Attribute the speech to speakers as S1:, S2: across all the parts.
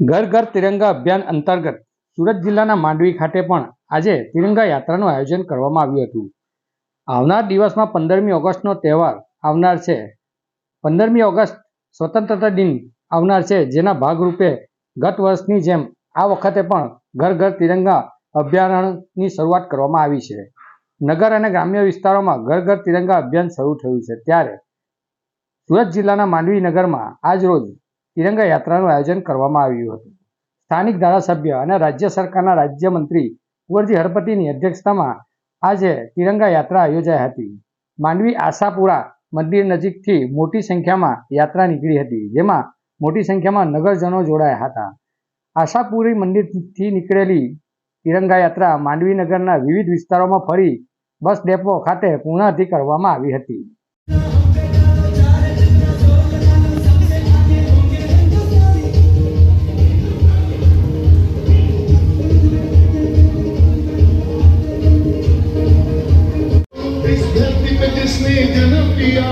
S1: ઘર ઘર તિરંગા અભિયાન અંતર્ગત સુરત જિલ્લાના માંડવી ખાતે પણ આજે તિરંગા યાત્રાનું આયોજન કરવામાં આવ્યું હતું. આવનાર દિવસમાં પંદરમી ઓગસ્ટનો તહેવાર આવનાર છે. પંદરમી ઓગસ્ટ સ્વતંત્રતા દિન આવનાર છે, જેના ભાગરૂપે ગત વર્ષની જેમ આ વખતે પણ ઘર ઘર તિરંગા અભિયાનની શરૂઆત કરવામાં આવી છે. નગર અને ગ્રામ્ય વિસ્તારોમાં ઘર ઘર તિરંગા અભિયાન શરૂ થયું છે. ત્યારે સુરત જિલ્લાના માંડવી નગરમાં આજ રોજ તિરંગા યાત્રાનું આયોજન કરવામાં આવ્યું હતું. સ્થાનિક ધારાસભ્ય અને રાજ્ય સરકારના રાજ્યમંત્રી કુંવરજી હરપતિની અધ્યક્ષતામાં આજે તિરંગા યાત્રા યોજાઈ હતી. માંડવી આશાપુરા મંદિર નજીકથી મોટી સંખ્યામાં યાત્રા નીકળી હતી, જેમાં મોટી સંખ્યામાં નગરજનો જોડાયા હતા. આશાપુરી મંદિરથી નીકળેલી તિરંગા યાત્રા માંડવી નગરના વિવિધ વિસ્તારોમાં ફરી બસ ડેપો ખાતે પૂર્ણાહતિ કરવામાં આવી હતી.
S2: जिसने जन्म लिया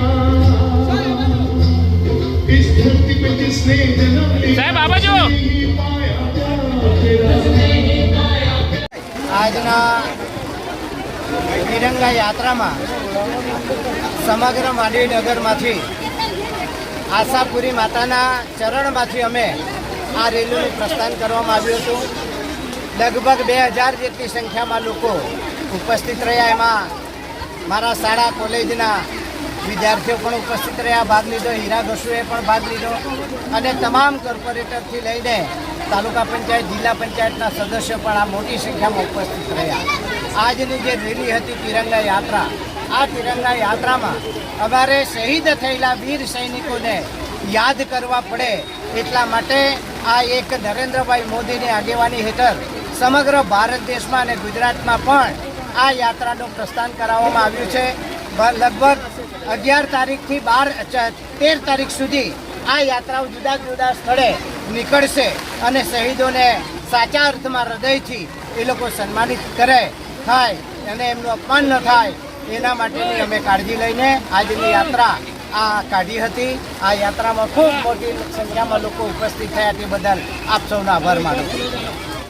S2: इस धरती पे जिसने जन्म लिया
S3: સાહેબ આ બાજુ
S2: नहीं पाया
S4: આજના તિરંગા યાત્રામાં સમગ્ર માંડવી નગરમાંથી આશાપુરી માતાના ચરણમાંથી અમે આ રેલીનું પ્રસ્થાન કરવામાં આવ્યું હતું લગભગ બે હજાર જેટલી સંખ્યામાં લોકો ઉપસ્થિત રહ્યા એમાં મારા શાળા, કોલેજના વિદ્યાર્થીઓ પણ ઉપસ્થિત રહ્યા, ભાગ લીધો, હીરા ઘસુએ પણ ભાગ લીધો અને તમામ કોર્પોરેટરથી લઈને તાલુકા પંચાયત, જિલ્લા પંચાયતના સદસ્યો પણ આ મોટી સંખ્યામાં ઉપસ્થિત રહ્યા. આજની જે રેલી હતી તિરંગા યાત્રા, આ તિરંગા યાત્રામાં અમારે શહીદ થયેલા વીર સૈનિકોને યાદ કરવા પડે એટલા માટે આ એક નરેન્દ્રભાઈ મોદીની આગેવાની હેઠળ સમગ્ર ભારત દેશમાં અને ગુજરાતમાં પણ આ યાત્રાનું પ્રસ્થાન કરાવવામાં આવ્યું છે. લગભગ અગિયાર તારીખથી બાર તેર તારીખ સુધી આ યાત્રાઓ જુદા જુદા સ્થળે નીકળશે અને શહીદોને સાચા અર્થમાં હૃદયથી એ લોકો સન્માનિત કરે થાય અને એમનું અપમાન ન થાય એના માટેની અમે કાળજી લઈને આજની યાત્રા આ કાઢી હતી. આ યાત્રામાં ખૂબ મોટી સંખ્યામાં લોકો ઉપસ્થિત થયા તે બદલ આપ સૌનો આભાર માનું છું.